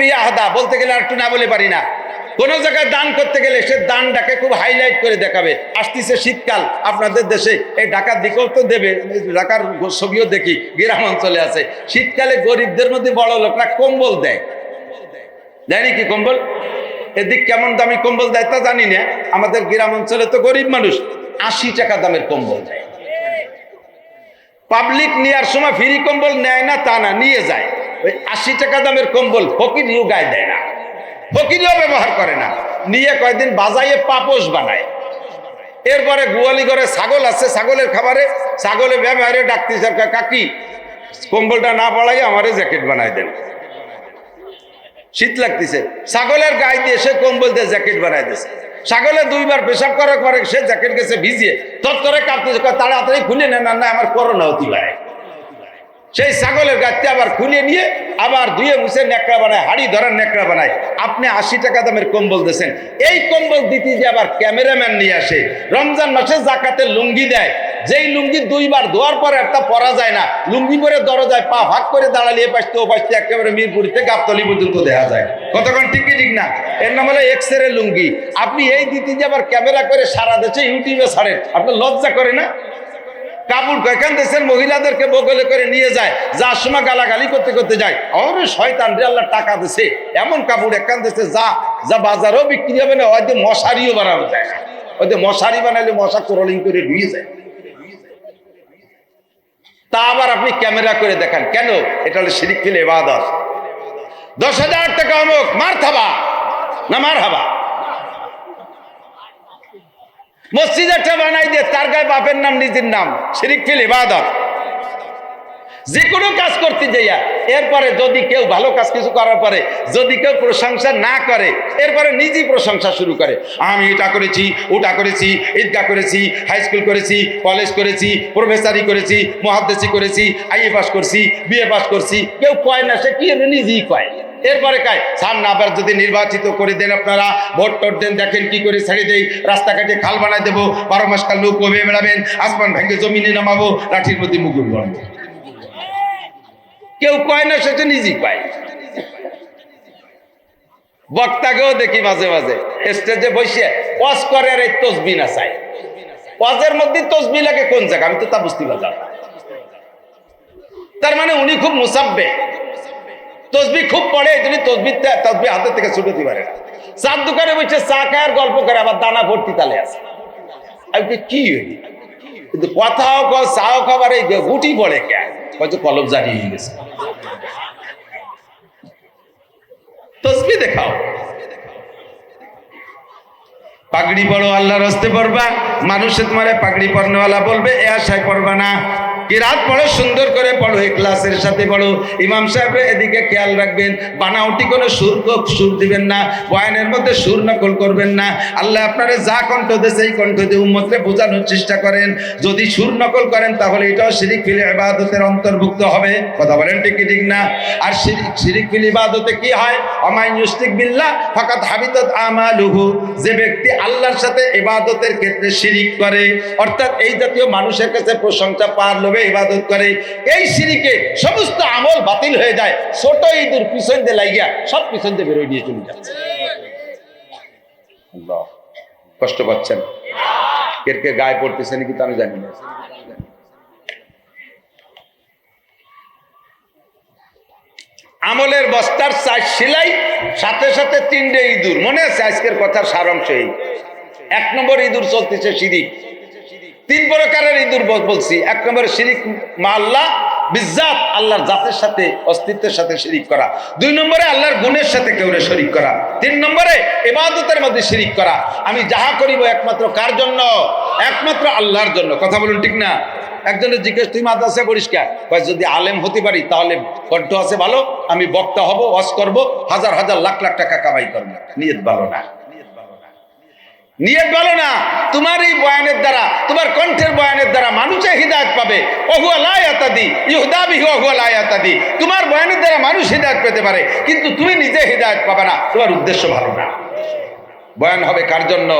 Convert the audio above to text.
বিয়ে আহদা, বলতে গেলে আর একটু না বলে পারি না। কোন জায়গায় দান করতে গেলে সে দানটাকে খুব হাইলাইট করে দেখাবে। আসতেছে শীতকাল, আপনাদের দেশে এই ঢাকার দিকেও তো দেবে ঢাকার ছবিও দেখি, গ্রাম অঞ্চলে আছে। শীতকালে গরিবদের মধ্যে বড় লোকরা কম্বল দেয়। দেয়নি কি কম্বল? এদিক কেমন দামি কম্বল দেয় তা জানি না। আমাদের গ্রাম অঞ্চলে তো গরিব মানুষ, আশি টাকা দামের কম্বল দেয়। পাবলিক নেওয়ার সময় ফ্রি কম্বল নেয় না, তা না, নিয়ে যায়। ওই আশি টাকা দামের কম্বল ফকিরিও গায়ে দেয় না, ফকিরিও ব্যবহার করে না। নিয়ে কয়েকদিন বাজাইয়ে পাপোশ বানায়। এরপরে গোয়ালি ঘরে ছাগল আছে, ছাগলের খাবারে, ছাগলে ব্যবহারে ডাকতেছে কাকি, কম্বলটা না পড়াই আমারে জ্যাকেট বানায় দেন। শীত লাগতেছে। ছাগলের গায়ে দিয়ে সে কম্বল দিয়ে জ্যাকেট বানায় দিয়েছে ছাগলে দুইবার পেশাব করার পরে সে জ্যাকেট গেছে ভিজিয়ে তৎ করে কাঁপতেছে তাড়াতাড়ি খুলে নেন না আমার করোনা পারে সেই ছাগলের গাছটি আবার খুলে নিয়ে আবার ধুয়ে মুছে নেকড়া বানায়, হাড়ি ধরার নেকড়া বানায়। আপনি আশি টাকা দামের কম্বল দিয়েছেন। এই কম্বল দিতে যে আবার ক্যামেরাম্যান নিয়ে আসে, রমজান মাসে জাকাতে লুঙ্গি দেয়। যেই লুঙ্গি দুইবার ধোয়ার পরে একটা পরা যায় না। লুঙ্গি পরে দরজায় পা ভাগ করে দাঁড়ালে এ পাশতে ও পাশতে একেবারে মিরপুরিতে গাবতলি পর্যন্ত দেখা যায়। কতক্ষণ ঠিক কি ঠিক না? এর নাম হলো এক্স লুঙ্গি। আপনি এই দিতে যে আবার ক্যামেরা করে সারা দেশে ইউটিউবে ছাড়েন। আপনার লজ্জা করে না? কাপড় এখান দেশের মহিলাদেরকে বগলে করে নিয়ে যায়, যার সময় গালাগালি করতে করতে যায়। অরে শয়তান রে, আল্লাহ টাকা দিছে। এমন কাপড় এখান দেশে যা যা বাজারও বিক্রি হবে না হয়তো মশারিও বানানো যায়। হয়তো মশারি বানাইলে মশা ক্রলিং করে ঢুয়ে যায়। তা আবার আপনি ক্যামেরা করে দেখান। কেন? এটা হলো শিরিক ফিল এবার দশ হাজার টাকা অমুক মার থাবা না মার হাবা মসজিদ একটা বানাই দিয়ে তার গায়ে বাপের নাম, নিজের নাম। শিরিক ফিল, ইবাদত। যে কোনো কাজ করতে যাইয়া, এরপরে যদি কেউ ভালো কাজ কিছু করার পরে, যদি কেউ প্রশংসা না করে, এরপরে নিজেই প্রশংসা শুরু করে। আমি এটা করেছি, ওটা করেছি ঈদগা করেছি হাই স্কুল করেছি কলেজ করেছি প্রফেসারি করেছি, মহাদ্দেশি করেছি আইএ পাস করছি বিএ পাস করছি। কেউ কয় না, সে কি নিজেই কয়? এরপরে কায় সামনে আবার যদি নির্বাচিত করে দেন আপনারা, ভোট টোট দেন, দেখেন কি করে ছেড়ে দেই, রাস্তাঘাটে খাল বানাই দেবো, বারো মাস কাল লোক কমে বেড়াবেন, আসমান ভেঙে জমিনে নামাবো, লাঠির মধ্যে মুগুর বানবো কেউ কয় না সেটা নিজেই কয়। বক্তাকেও দেখি মাঝে মাঝে, স্টেজে বসে ওয়াজ করে আর এই তসবি না চাই ওয়াজের মধ্যে তসবি লাগে কোন জায়গা আমি তো তা বুঝতে পারলাম তার মানে উনি খুব মুসাব্বে তসবি খুব পড়ে এই জন্য তসবি তসবি হাতে থেকে ছুটতে পারে চার দোকানে বসে চা খায় আর গল্প করে আবার দানা ভর্তি তালে আছে। বলি, কি হইলি কিন্তু কথাও কও চাও খাবার এই গুটি পড়ে কে? হয়তো কলম জারি হয়ে গেছে। তসবি দেখাও। পাগড়ি পড়ো আল্লাহর হস্তে পড়বা। মানুষে তোমার পাগড়ি পড়নেওয়ালা বলবে এ আশায় পড়বা না। কি রাত পড়ো সুন্দর করে পড়ো ক্লাসের সাথে পড়ো। ইমাম সাহেব এদিকে খেয়াল রাখবেন, বানাউটি কোনো সুর সুর দিবেন না, বয়ানের মধ্যে সুর নকল করবেন না। আল্লাহ আপনারা যা কণ্ঠ দেয় সেই কণ্ঠ দিয়ে উম্মতরে বোঝানোর চেষ্টা করেন। যদি সুর নকল করেন, তাহলে এটাও শিরিক ফিল ইবাদতের অন্তর্ভুক্ত হবে। কথা বলেন ঠিক ঠিক না? আর শিরিক শিরিক ফিল ইবাদতে কি হয়? অমাইন ইউস্তিক বিল্লাহ ফাকাত হাবিতাত আমালুহু। যে ব্যক্তি আল্লাহর সাথে ইবাদতের ক্ষেত্রে শিরিক করে, অর্থাৎ এই জাতীয় মানুষের কাছে প্রশংসা পার লোভে ইবাদত করে, এই শিরিকে সমস্ত আমল বাতিল হয়ে যায়। ছোট ইঁদুর পিছন দিয়ে লাগিয়া সব পিছন দিয়ে বেরোয় নিয়ে চলে যাচ্ছে। কষ্ট পাচ্ছেন? কে কে গায়ে পড়তেছে নাকি তা আমি জানি না। আমলের বস্তার চার সেলাই, সাথে সাথে তিনটে ইঁদুর। মনে আছে আজকের কথার সারাংশ এই। এক নম্বর ইঁদুর চলতেছে শিরিক তিন প্রকারের ইঁদুর বল- বলছি। এক নম্বরে শিরিক মা আল্লাহ বিজাত আল্লাহর জাতের সাথে, অস্তিত্বের সাথে শিরিক করা। দুই নম্বরে আল্লাহর গুণের সাথে কেউ শরিক করা। তিন নম্বরে এবাদতের মধ্যে শিরিক করা। আমি যাহা করিব একমাত্র কার জন্য? একমাত্র আল্লাহর জন্য। কথা বলুন ঠিক না? একজনের জিজ্ঞেস, তুই মাদ্রাসা পরিষ্কার যদি আলেম হতে পারি, তাহলে কণ্ঠ আছে ভালো, আমি বক্তা হব, ওয়াজ করব, হাজার হাজার লাখ লাখ টাকা কামাই করব। নিয়ত ভালো না। নিয়ত বলো না, তোমার এই বয়ানের দ্বারা, তোমার কণ্ঠের বয়ানের দ্বারা মানুষে হৃদায়ত পাবে। অহুয়া লায়াতাদি ইহুদা বিহু অহুয়া লায়াতাদি তোমার বয়ানের দ্বারা মানুষ হৃদায়ত পেতে পারে, কিন্তু তুমি নিজে হৃদায়ত পাবে না, তোমার উদ্দেশ্য ভালো না। বয়ান হবে কার জন্য?